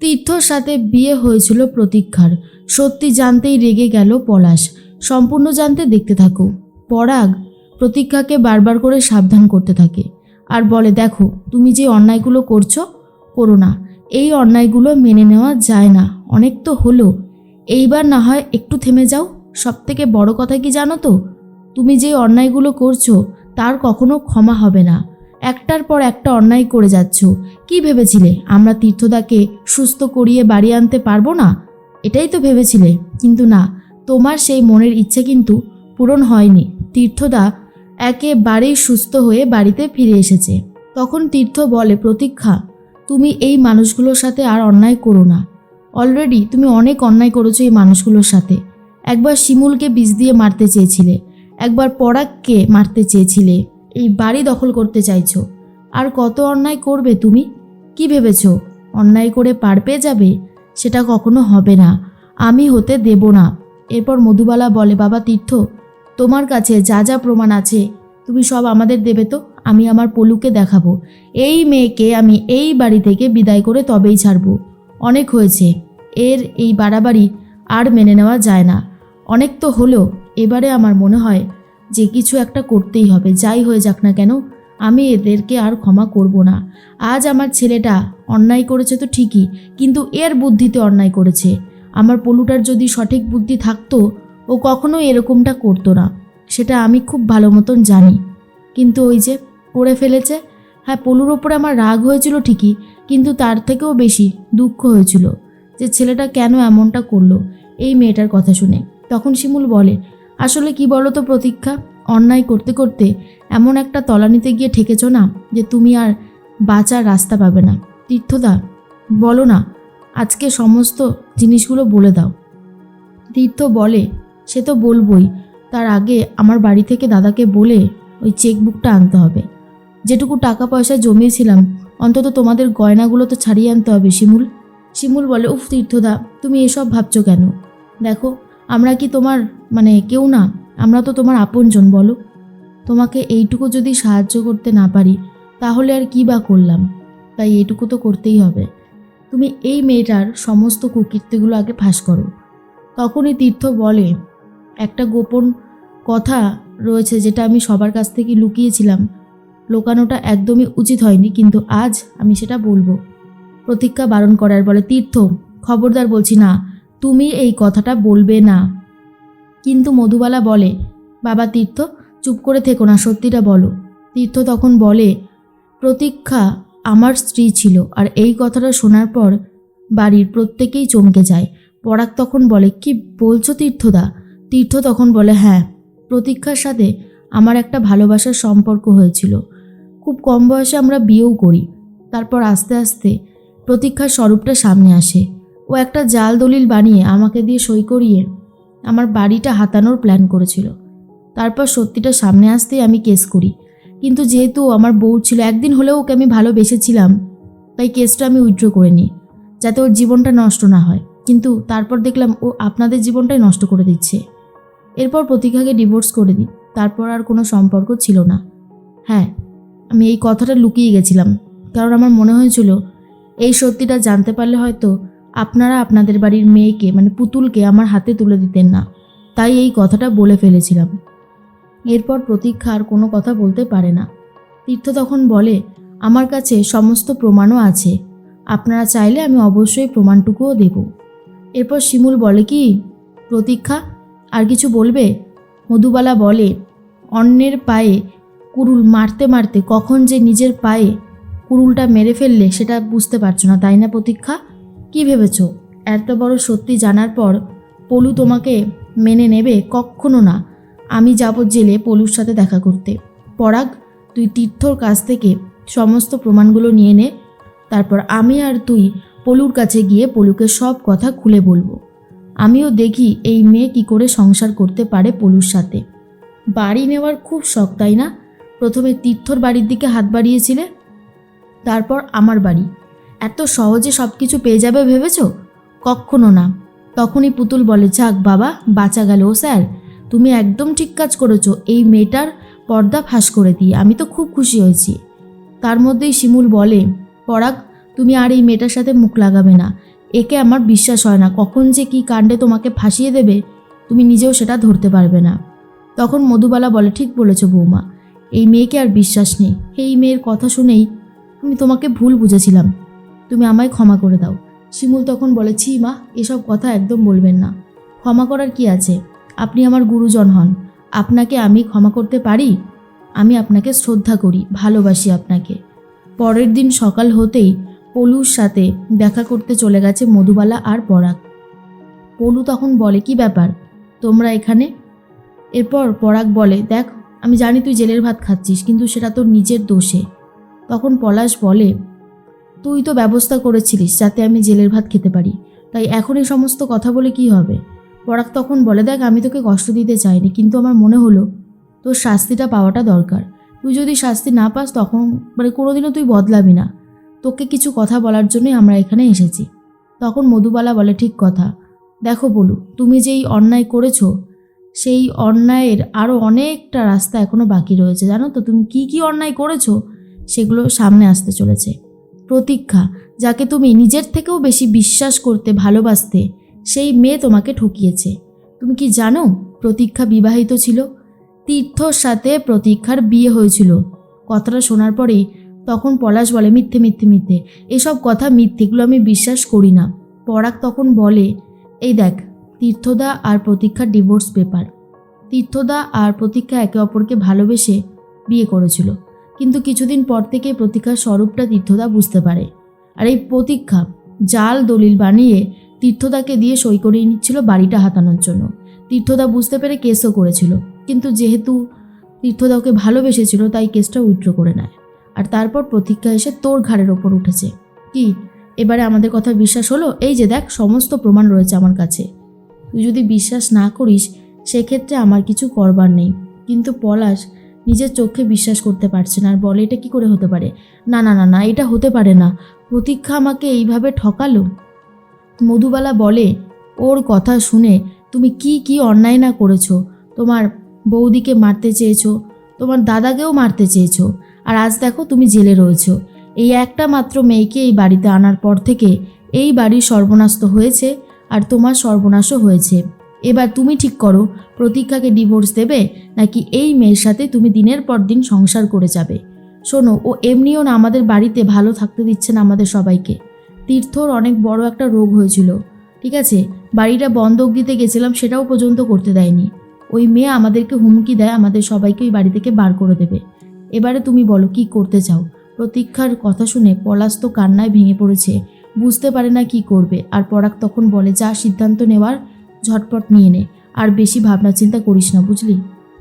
তীর্থর সাথে বিয়ে হয়েছিল প্রতীক্ষার। সত্যি জানতেই রেগে গেল পলাশ। সম্পূর্ণ জানতে দেখতে থাকো। পরাগ প্রতীক্ষাকে বারবার করে সাবধান করতে থাকে। আর বলে, দেখো, তুমি যে অন্যায়গুলো করছ, করো না। এই অন্যায়গুলো মেনে নেওয়া যায় না। অনেক তো হলো। এইবার না হয় একটু থেমে যাও। সব থেকে বড় কথা কি জানো তো? তুমি যে অন্যায়গুলো করছ, তার কখনো ক্ষমা হবে না। একটার পর একটা অন্যায় করে যাচ্ছ। কি ভেবেছিলে? আমরা তীর্থদাকে সুস্থ করিয়ে বাড়ি আনতে পারব না? এটাই তো ভেবেছিলে। কিন্তু না, তোমার সেই মনের ইচ্ছে কিন্তু পূরণ হয়নি। তীর্থদা একেবারেই সুস্থ হয়ে বাড়িতে ফিরে এসেছে। তখন তীর্থ বলে, প্রতীক্ষা, তুমি এই মানুষগুলোর সাথে আর অন্যায় করো না। অলরেডি তুমি অনেক অন্যায় করেছ এই মানুষগুলোর সাথে। একবার শিমুলকে বিষ দিয়ে মারতে চেয়েছিলে। একবার পরাগকে মারতে চেয়েছিলে। এই বাড়ি দখল করতে চাইছ। আর কত অন্যায় করবে তুমি? কি ভেবেছ? অন্যায় করে পার পেয়ে যাবে? সেটা কখনো হবে না। আমি হতে দেব না। এরপর মধুবালা বলে, বাবা তীর্থ, তোমার কাছে যা যা প্রমাণ আছে, তুমি সব আমাদের দেবে তো? আমি আমার পলুকে দেখাবো। এই মেয়েকে আমি এই বাড়ি থেকে বিদায় করে তবেই ছাড়ব। অনেক হয়েছে। এর এই বাড়াবাড়ি আর মেনে নেওয়া যায় না। অনেক তো হলো। এবারে আমার মনে হয় যে কিছু একটা করতেই হবে, যাই হয়ে যাক না কেন, আমি এদেরকে আর ক্ষমা করব না। আজ আমার ছেলেটা অন্যায় করেছে তো ঠিকই, কিন্তু এর বুদ্ধিতে অন্যায় করেছে। আমার পলুটার যদি সঠিক বুদ্ধি থাকতো, ও কখনো এরকমটা করতো না। সেটা আমি খুব ভালো মতন জানি। কিন্তু ওই যে করে ফেলেছে হ্যাঁ পলুর ওপরে আমার রাগ হয়েছিল ঠিকই, কিন্তু তার থেকেও বেশি দুঃখ হয়েছিল যে ছেলেটা কেন এমনটা করল, এই মেয়েটার কথা শুনে। তখন শিমুল বলে আসলে কি বলো তো প্রতীক্ষা? অন্যায় করতে করতে এমন একটা তলানিতে গিয়ে ঠেকেছ না যে তুমি আর বাঁচার রাস্তা পাবে না। তীর্থদা, বলো না, আজকে সমস্ত জিনিসগুলো বলে দাও। তীর্থ বলে, সে তো বলবই, তার আগে আমার বাড়ি থেকে দাদাকে বলে ওই চেকবুকটা আনতে হবে। যেটুকু টাকা পয়সা জমিয়েছিলাম, অন্তত তোমাদের গয়নাগুলো তো ছাড়িয়ে আনতে হবে শিমুল। শিমুল বলে, উফ তীর্থদা, তুমি এসব ভাবছ কেন? দেখো আমরা কি তোমার মানে কেউ না, আমরা তো তোমার আপনজন, বলো। তোমাকে এইটুকু যদি সাহায্য করতে না পারি, তাহলে আর কি বা করলাম? তাই এইটুকু তো করতেই হবে। তুমি এই মেয়েটার সমস্ত কুকীর্তিগুলো আগে ফাঁস করো। তখনই তীর্থ বলে, একটা গোপন কথা রয়েছে যেটা আমি সবার কাছ থেকে লুকিয়েছিলাম। লোকানোটা একদমই উচিত হয়নি, কিন্তু আজ আমি সেটা বলব। প্রতীক্ষা বারণ করার বলে, তীর্থ, খবরদার বলছি না তুমি এই কথাটা বলবে না। কিন্তু মধুবালা বলে, বাবা তীর্থ, চুপ করে থেকো না, সত্যিটা বলো। তীর্থ তখন বলে, প্রতীক্ষা আমার স্ত্রী ছিল, আর এই কথাটা শোনার পর বাড়ির প্রত্যেকেই চমকে যায়। পরাগ তখন বলে, কি বলছো তীর্থদা? তীর্থ তখন বলে হ্যাঁ প্রতীক্ষার সাথে আমার একটা ভালোবাসার সম্পর্ক হয়েছিল। খুব কম বয়সে আমরা বিয়েও করি। তারপর আস্তে আস্তে প্রতীক্ষার স্বরূপটা সামনে আসে। ও একটা জাল দলিল বানিয়ে আমাকে দিয়ে সই করিয়ে আমার বাড়িটা হাতানোর প্ল্যান করেছিল। তারপর সত্যিটা সামনে আসতেই আমি কেস করি। কিন্তু যেহেতু আমার বউ ছিল, একদিন হলেও ওকে আমি ভালোবেসেছিলাম, তাই কেসটা আমি উইথড্র করে নিই, যাতে ওর জীবনটা নষ্ট না হয়। কিন্তু তারপর দেখলাম ও আপনাদের জীবনটাই নষ্ট করে দিচ্ছে। এরপর প্রতীক্ষাকে ডিভোর্স করে দিই। তারপর আর কোনো সম্পর্ক ছিল না। হ্যাঁ আমি এই কথাটা লুকিয়ে গেছিলাম। কারণ আমার মনে হয়েছিল, এই সত্যিটা জানতে পারলে হয়তো আপনারা আপনাদের বাড়ির মেয়েকে মানে পুতুলকে আমার হাতে তুলে দিতেন না। তাই এই কথাটা বলে ফেলেছিলাম। এরপর প্রতীক্ষা আর কোনো কথা বলতে পারে না। তীর্থ তখন বলে, আমার কাছে সমস্ত প্রমাণও আছে। আপনারা চাইলে আমি অবশ্যই প্রমাণটুকুও দেব। এরপর শিমুল বলে, কি? প্রতীক্ষা? আর কিছু বলবে? মধুবালা বলে, অন্যের পায়ে কুরুল মারতে মারতে কখন যে নিজের পায়ে কুরুলটা মেরে ফেললে সেটা বুঝতে পারছ না, তাই না প্রতীক্ষা? কি ভেবেছো? এত বড় সত্যি জানার পর পলু তোমাকে মেনে নেবে কখনো না। আমি যাব জেলে পলুর সাথে দেখা করতে। পরাগ, তুই তীর্থর কাছ থেকে সমস্ত প্রমাণগুলো নিয়ে নে। তারপর আমি আর তুই পলুর কাছে গিয়ে পলুকে সব কথা খুলে বলব। আমিও দেখি এই মেয়ে কি করে সংসার করতে পারে পলুর সাথে। বাড়ি নেওয়ার খুব শখ, তাই না? প্রথমে তীর্থর বাড়ির দিকে হাত বাড়িয়েছিলে, তারপর আমার বাড়ি। এত সহজে সব কিছু পেয়ে যাবে ভেবেছো? কখনো না। তখনই পুতুল বলে, যাক বাবা, বাঁচা গেল ও স্যার। তুমি একদম ঠিক কাজ করেছ। এই মেয়েটার পর্দা ফাঁস করে দিয়ে আমি তো খুব খুশি হয়েছি। তার মধ্যেই শিমুল বলে, পরাগ, তুমি আর এই মেয়েটার সাথে মুখ লাগাবে না। একে আমার বিশ্বাস হয় না। কখন যে কি কাণ্ডে তোমাকে ফাঁসিয়ে দেবে, তুমি নিজেও সেটা ধরতে পারবে না। তখন মধুবালা বলে, ঠিক বলেছ বৌমা। এই মেয়েকে আর বিশ্বাস নেই। এই মেয়ের কথা শুনেই আমি তোমাকে ভুল বুঝেছিলাম। তুমি আমায় ক্ষমা করে দাও। শিমুল তখন বলে, ছি মা, এসব কথা একদম বলবেন না। ক্ষমা করার কি আছে? আপনি আমার গুরুজন হন। আপনাকে আমি ক্ষমা করতে পারি? আমি আপনাকে শ্রদ্ধা করি, ভালোবাসি আপনাকে। পরের দিন সকাল হতেই পলুর সাথে দেখা করতে চলে গেছে মধুবালা আর পরাগ। পলু তখন বলে, কি ব্যাপার? তোমরা এখানে? এরপর পরাগ বলে, দেখ, আমি জানি তুই জেলের ভাত খাচ্ছিস, কিন্তু সেটা তোর নিজের দোষে। তখন পলাশ বলে তুই তো ব্যবস্থা করেছিলিস যাতে আমি জেলের ভাত খেতে পারি। তাই এখন এই সমস্ত কথা বলে কি হবে? পরাগ তখন বলে, দেখ, আমি তোকে কষ্ট দিতে চাইনি, কিন্তু আমার মনে হলো তোর শাস্তিটা পাওয়াটা দরকার। তুই যদি শাস্তি না পাস, তখন মানে কোনোদিনও তুই বদলাবি না। তোকে কিছু কথা বলার জন্যই আমরা এখানে এসেছি। তখন মধুবালা বলে, ঠিক কথা। দেখো বলু তুমি যেই অন্যায় করেছ, সেই অন্যায়ের আরও অনেকটা রাস্তা এখনও বাকি রয়েছে। জানো তো, তুমি কি কি অন্যায় করেছ, সেগুলো সামনে আসতে চলেছে। প্রতীক্ষা, যাকে তুমি নিজের থেকেও বেশি বিশ্বাস করতে ভালোবাসতে, সেই মেয়ে তোমাকে ঠকিয়েছে। তুমি কি জানো, প্রতীক্ষা বিবাহিত ছিল? তীর্থর সাথে প্রতীক্ষার বিয়ে হয়েছিল। কথাটা শোনার পরেই তখন পলাশ বলে, মিথ্যে মিথ্যে মিথ্যে। এসব কথা মিথ্যেগুলো আমি বিশ্বাস করি না। পরাগ তখন বলে, এই দেখ, তীর্থদা আর প্রতীক্ষার ডিভোর্স পেপার। তীর্থদা আর প্রতীক্ষা একে অপরকে ভালোবেসে বিয়ে করেছিল। কিন্তু কিছুদিন পর থেকে প্রতীক্ষার স্বরূপটা তীর্থদা বুঝতে পারে। আর এই প্রতীক্ষা, জাল দলিল বানিয়ে তীর্থদাকে দিয়ে সই করিয়ে নিচ্ছিল বাড়িটা হাতানোর জন্য। তীর্থদা বুঝতে পেরে কেসও করেছিল, কিন্তু যেহেতু তীর্থদা ওকে ভালোবেসেছিল, তাই কেসটা উইথড্র করে নেয়। আর তারপর প্রতীক্ষা এসে তোর ঘাড়ের ওপর উঠেছে। কি? এবারে আমাদের কথা বিশ্বাস হলো? এই যে দেখ, সমস্ত প্রমাণ রয়েছে আমার কাছে। তুই যদি বিশ্বাস না করিস, সেক্ষেত্রে আমার কিছু করবার নেই। কিন্তু পলাশ নিজের চোখে বিশ্বাস করতে পারছে না। আর বলে, এটা কি করে হতে পারে? না না না না, এটা হতে পারে না। প্রতীক্ষা আমাকে এইভাবে ঠকালো? মধুবালা বলে, ওর কথা শুনে তুমি কি কি অন্যায় না করেছ? তোমার বৌদিকে মারতে চেয়েছো? তোমার দাদাকেও মারতে চেয়েছো? আর আজ দেখো তুমি জেলে রয়েছো। এই একটা মাত্র মেয়েকে এই বাড়িতে আনার পর থেকে এই বাড়ির সর্বনাশ হয়েছে, আর তোমার সর্বনাশও হয়েছে। এবার তুমি ঠিক করো, প্রতীক্ষাকে ডিভোর্স দেবে নাকি এই মেয়ের সাথে তুমি দিনের পর দিন সংসার করে যাবে। শোনো, ও এমনিও না আমাদের বাড়িতে ভালো থাকতে দিচ্ছে না আমাদের সবাইকে। তীর্থর অনেক বড় একটা রোগ হয়েছিল, ঠিক আছে? বাড়িটা বন্ধক দিতে গেছিলাম, সেটাও পর্যন্ত করতে দেয়নি। ওই মেয়ে আমাদেরকে হুমকি দেয়, আমাদের সবাইকে ওই বাড়ি থেকে বার করে দেবে। এবারে তুমি বলো, কি করতে চাও? প্রতীক্ষার কথা শুনে পলাশ তো কান্নায় ভেঙে পড়েছে, বুঝতে পারে না কি করবে। আর পরাগ তখন বলে, যা সিদ্ধান্ত নেওয়ার ঝটপট নিয়ে নে আর বেশি ভাবনা চিন্তা করিস না বুঝলি?